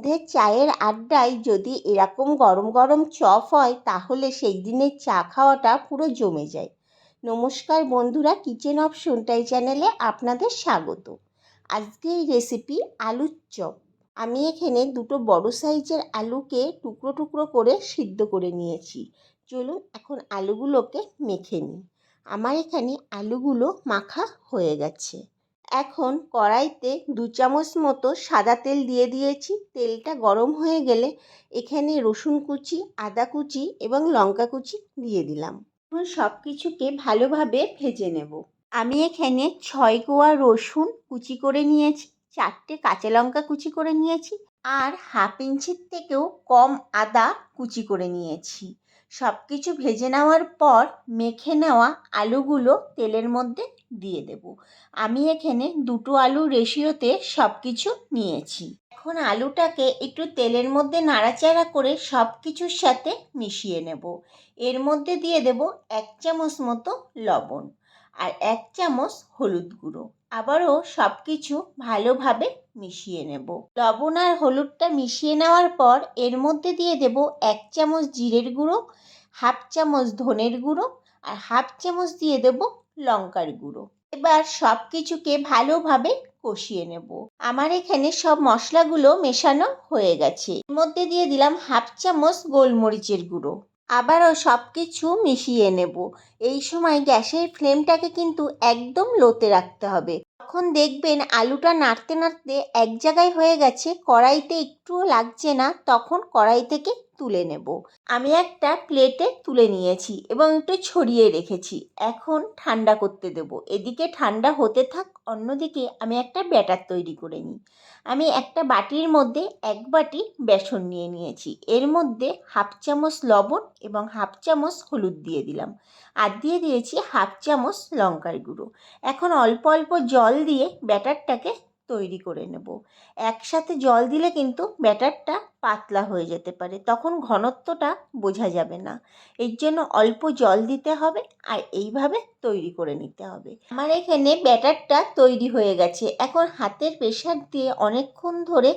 সন্ধ্যের চায়ের আড্ডায় যদি এরকম গরম গরম চপ হয়, তাহলে সেই দিনের চা খাওয়াটা পুরো জমে যায়। নমস্কার বন্ধুরা, কিচেন অফ সুনটাই চ্যানেলে আপনাদের স্বাগত। আজকে এই রেসিপি আলুর চপ। আমি এখানে দুটো বড় সাইজের আলুকে টুকরো টুকরো করে সিদ্ধ করে নিয়েছি। চলুন এখন আলুগুলোকে মেখে নিই। আমার এখানে আলুগুলো মাখা হয়ে গেছে। এখন কড়াইতে দু চামচ মতো সাদা তেল দিয়ে দিয়েছি। তেলটা গরম হয়ে গেলে এখানে রসুন কুচি, আদা কুচি এবং লঙ্কা কুচি দিয়ে দিলাম। এখন সব কিছুকে ভালোভাবে ভেজে নেব। আমি এখানে ছয় কোয়া রসুন কুচি করে নিয়েছি, চারটে কাঁচা লঙ্কা কুচি করে নিয়েছি আর হাফ ইঞ্চির থেকেও কম আদা কুচি করে নিয়েছি। সব কিছু ভেজে নেওয়ার পর মেখে নেওয়া আলুগুলো তেলের মধ্যে দিয়ে দেব। আমি এখানে দুটো আলু রেশিওতে সব কিছু নিয়েছি। এখন আলুটাকে একটু তেলের মধ্যে নাড়াচাড়া করে সব কিছুর সাথে মিশিয়ে নেব। এর মধ্যে দিয়ে দেব এক চামচ মতো লবণ আর এক চামচ হলুদ গুঁড়ো। আবারও সব কিছু ভালোভাবে মিশিয়ে নেব। লবণ আর হলুদটা মিশিয়ে নেওয়ার পর এর মধ্যে দিয়ে দেব এক চামচ জিরের গুঁড়ো, হাফ চামচ ধনের গুঁড়ো আর হাফ চামচ দিয়ে দেব লঙ্কার গুঁড়ো। এবার সব কিছুকে ভালোভাবে কষিয়ে নেব। আমার এখানে সব মশলাগুলো মেশানো হয়ে গেছে। এর মধ্যে দিয়ে দিলাম হাফ চামচ গোলমরিচের গুঁড়ো। আবারও সব কিছু মিশিয়ে নেব। এই সময় গ্যাসের ফ্লেমটাকে কিন্তু একদম লোতে রাখতে হবে। তখন দেখবেন আলুটা নাড়তে নাড়তে এক জায়গায় হয়ে গেছে, কড়াইতে একটুও লাগছে না, তখন কড়াই থেকে তুলে নেব। আমি একটা প্লেটে তুলে নিয়েছি এবং একটু ছড়িয়ে রেখেছি। এখন ঠান্ডা করতে দেব। এদিকে ঠান্ডা হতে থাক, অন্যদিকে আমি একটা ব্যাটার তৈরি করে নিই। আমি একটা বাটির মধ্যে এক বাটি বেসন নিয়ে নিয়েছি। এর মধ্যে হাফ চামচ লবণ এবং হাফ চামচ হলুদ দিয়ে দিলাম। আর দিয়ে দিয়েছি হাফ চামচ লঙ্কার গুঁড়ো। এখন অল্প অল্প জল দিয়ে ব্যাটারটাকে তৈরি করে নেব। একসাথে জল দিলে কিন্তু ব্যাটারটা পাতলা হয়ে যেতে পারে। তখন ঘনত্বটা বোঝা যাবে না। এর জন্য অল্প জল দিতে হবে আর এইভাবে তৈরি করে নিতে হবে। আমার এখানে ব্যাটারটা তৈরি হয়ে গেছে। এখন হাতের প্রেশার দিয়ে অনেকক্ষণ ধরে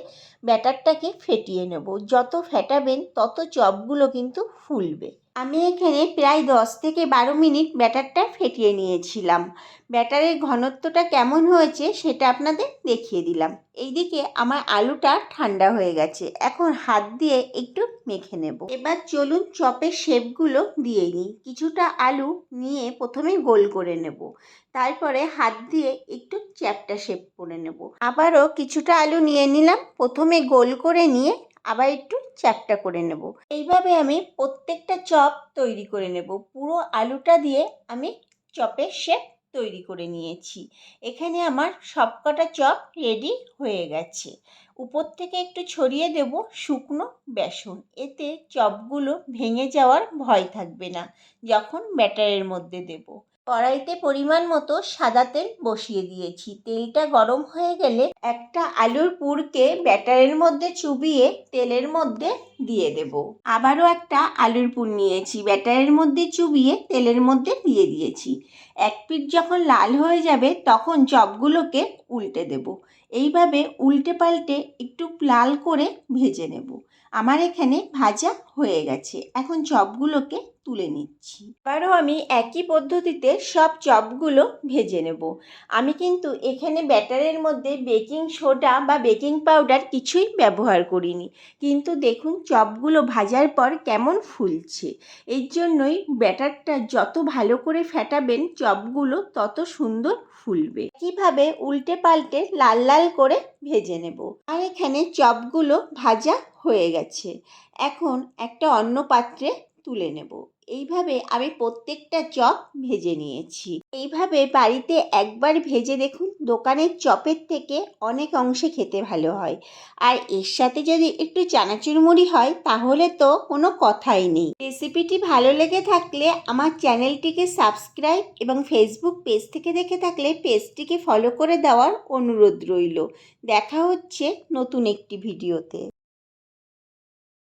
ব্যাটারটাকে ফেটিয়ে নেব। যত ফেটাবেন, তত চপগুলো কিন্তু ফুলবে। আমি এখানে প্রায় দশ থেকে বারো মিনিট ব্যাটারটা ফেটিয়ে নিয়েছিলাম। ব্যাটারের ঘনত্বটা কেমন হয়েছে সেটা আপনাদের দেখিয়ে দিলাম। এইদিকে আমার আলুটা ঠান্ডা হয়ে গেছে। এখন হাত দিয়ে একটু মেখে নেব। এবার চলুন চপের শেপগুলো দিয়ে নিই। কিছুটা আলু নিয়ে প্রথমে গোল করে নেব। তারপরে হাত দিয়ে একটু চ্যাপটা শেপ করে নেব। আবারও কিছুটা আলু নিয়ে নিলাম। প্রথমে গোল করে নিয়ে আবার একটু চ্যাপটা করে নেব। এইভাবে আমি প্রত্যেকটা চপ তৈরি করে নেব। পুরো আলুটা দিয়ে আমি চপের শেপ তৈরি করে নিয়েছি। এখানে আমার সবকটা চপ রেডি হয়ে গেছে। উপর থেকে একটু ছড়িয়ে দেব শুকনো বেসন। এতে চপগুলো ভেঙে যাওয়ার ভয় থাকবে না। যখন ব্যাটারের মধ্যে দেব। কড়াইতে পরিমাণ মতো সাদা তেল বসিয়ে দিয়েছি। তেলটা গরম হয়ে গেলে একটা আলুর পুরকে ব্যাটারের মধ্যে চুবিয়ে তেলের মধ্যে দিয়ে দেব। আবারও একটা আলুর পুর নিয়েছি, ব্যাটারের মধ্যে চুবিয়ে তেলের মধ্যে দিয়ে দিয়েছি। এক পিঠ যখন লাল হয়ে যাবে তখন চপগুলোকে উল্টে দেব। এইভাবে উল্টে পাল্টে একটু লাল করে ভেজে নেব। আমার এখানে ভাজা হয়ে গেছে। এখন চপগুলোকে তুলে নিচ্ছি। এবারও আমি একই পদ্ধতিতে সব চপগুলো ভেজে নেব। আমি কিন্তু এখানে ব্যাটারের মধ্যে বেকিং সোডা বা বেকিং পাউডার কিছুই ব্যবহার করিনি। কিন্তু দেখুন, চপগুলো ভাজার পর কেমন ফুলছে। এর জন্যই ব্যাটারটা যত ভালো করে ফেটাবেন, চপগুলো তত সুন্দর ফুলবে। কীভাবে উল্টে পাল্টে লাল লাল করে ভেজে নেব। আর এখানে চপগুলো ভাজা হয়ে গেছে। এখন একটা অন্য পাত্রে তুলে নেব। এইভাবে আমি প্রত্যেকটা চপ ভেজে নিয়েছি। এইভাবে বাড়িতে একবার ভেজে দেখুন, দোকানের চপের থেকে অনেক অংশে খেতে ভালো হয়। আর এর সাথে যদি একটু চানাচুর মুড়ি হয়, তাহলে তো কোনো কথাই নেই। রেসিপিটি ভালো লেগে থাকলে আমার চ্যানেলটিকে সাবস্ক্রাইব এবং ফেসবুক পেজ থেকে দেখে থাকলে পেজটিকে ফলো করে দেওয়ার অনুরোধ রইল। দেখা হচ্ছে নতুন একটি ভিডিওতে।